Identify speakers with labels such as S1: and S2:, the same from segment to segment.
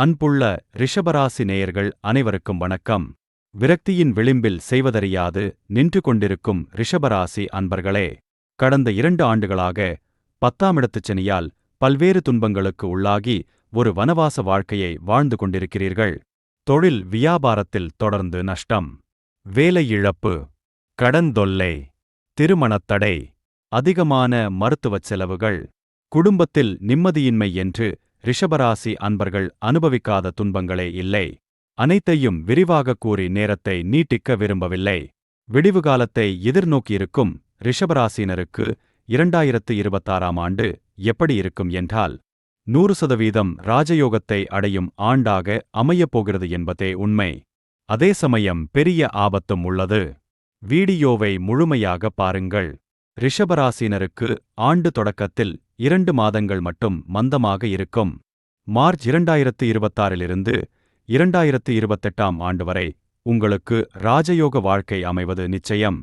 S1: அன்புள்ள ரிஷபராசி நேயர்கள் அனைவருக்கும் வணக்கம். விரக்தியின் விளிம்பில் செய்வதறியாது நின்று கொண்டிருக்கும் ரிஷபராசி அன்பர்களே கடந்த இரண்டு ஆண்டுகளாக பத்தாம் இடத்துச் சனியால் பல்வேறு துன்பங்களுக்கு உள்ளாகி ஒரு வனவாச வாழ்க்கையை வாழ்ந்து கொண்டிருக்கிறீர்கள். தொழில் வியாபாரத்தில் தொடர்ந்து நஷ்டம். வேலை இழப்பு. திருமணத்தடை அதிகமான மருத்துவச் செலவுகள். குடும்பத்தில் நிம்மதியின்மை என்று ரிஷபராசி அன்பர்கள் அனுபவிக்காத துன்பங்களே இல்லை. அனைத்தையும் விரிவாகக் கூறி நேரத்தை நீட்டிக்க விரும்பவில்லை. விடிவு காலத்தை எதிர்நோக்கியிருக்கும் ரிஷபராசினருக்கு இரண்டாயிரத்து இருபத்தாறாம் ஆண்டு எப்படி இருக்கும் என்றால் நூறு சதவீதம் ராஜயோகத்தை அடையும் ஆண்டாக அமையப் போகிறது என்பதே உண்மை. அதே சமயம் பெரிய ஆபத்தும் உள்ளது. வீடியோவை முழுமையாக பாருங்கள். ரிஷபராசினருக்கு ஆண்டு தொடக்கத்தில் இரண்டு மாதங்கள் மட்டும் மந்தமாக இருக்கும். மார்ச் இரண்டாயிரத்து இருபத்தாறிலிருந்து இரண்டாயிரத்து இருபத்தெட்டாம் ஆண்டு வரை உங்களுக்கு ராஜயோக வாழ்க்கை அமைவது நிச்சயம்.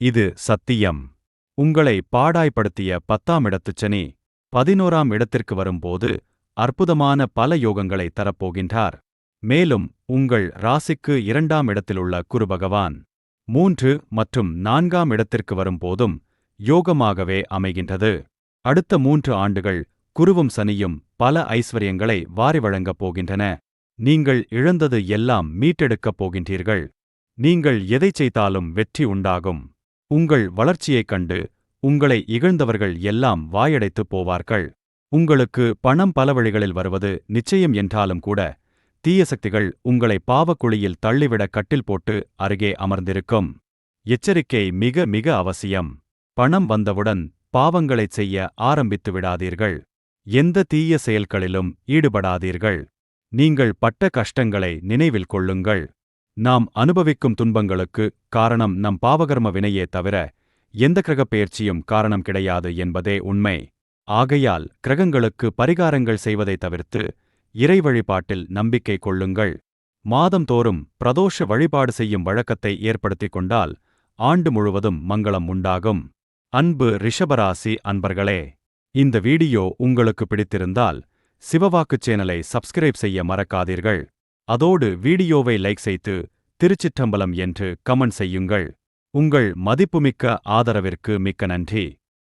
S1: இது சத்தியம். உங்களை பாடாய்ப்படுத்திய பத்தாம் இடத்துச் சனி பதினோராம் இடத்திற்கு வரும்போது அற்புதமான பல யோகங்களை தரப்போகின்றார். மேலும் உங்கள் ராசிக்கு இரண்டாம் இடத்திலுள்ள குரு பகவான் மூன்று மற்றும் நான்காம் இடத்திற்கு வரும்போதும் யோகமாகவே அமைகின்றது. அடுத்த மூன்று ஆண்டுகள் குருவும் சனியும் பல ஐஸ்வர்யங்களை வாரி வழங்கப் போகின்றன. நீங்கள் இழந்தது எல்லாம் மீட்டெடுக்கப் போகின்றீர்கள். நீங்கள் எதைச் செய்தாலும் வெற்றி உண்டாகும். உங்கள் வளர்ச்சியைக் கண்டு உங்களை இகழ்ந்தவர்கள் எல்லாம் வாயடைத்துப் போவார்கள். உங்களுக்கு பணம் பல வழிகளில் வருவது நிச்சயம் என்றாலும் கூட தீய சக்திகள் உங்களை பாவக்குழியில் தள்ளிவிட கட்டில் போட்டு அருகே அமர்ந்திருக்கும். எச்சரிக்கை மிக மிக அவசியம். பணம் வந்தவுடன் பாவங்களைச் செய்ய ஆரம்பித்து விடாதீர்கள். எந்த தீய செயல்களிலும் ஈடுபடாதீர்கள். நீங்கள் பட்ட கஷ்டங்களை நினைவில் கொள்ளுங்கள். நாம் அனுபவிக்கும் துன்பங்களுக்கு காரணம் நம் பாவகர்ம வினையே தவிர எந்த கிரகப் பெயர்ச்சியும் காரணம் கிடையாது என்பதே உண்மை. ஆகையால் கிரகங்களுக்கு பரிகாரங்கள் செய்வதை தவிர்த்து இறை வழிபாட்டில் நம்பிக்கை கொள்ளுங்கள். மாதந்தோறும் பிரதோஷ வழிபாடு செய்யும் வழக்கத்தை ஏற்படுத்திக் கொண்டால் ஆண்டு முழுவதும் மங்களம் உண்டாகும். அன்பு ரிஷபராசி அன்பர்களே இந்த வீடியோ உங்களுக்கு பிடித்திருந்தால் சிவவாக்கு சேனலை சப்ஸ்கிரைப் செய்ய மறக்காதீர்கள். அதோடு வீடியோவை லைக் செய்து திருச்சிற்றம்பலம் என்று கமெண்ட் செய்யுங்கள். உங்கள் மதிப்புமிக்க ஆதரவிற்கு மிக்க நன்றி.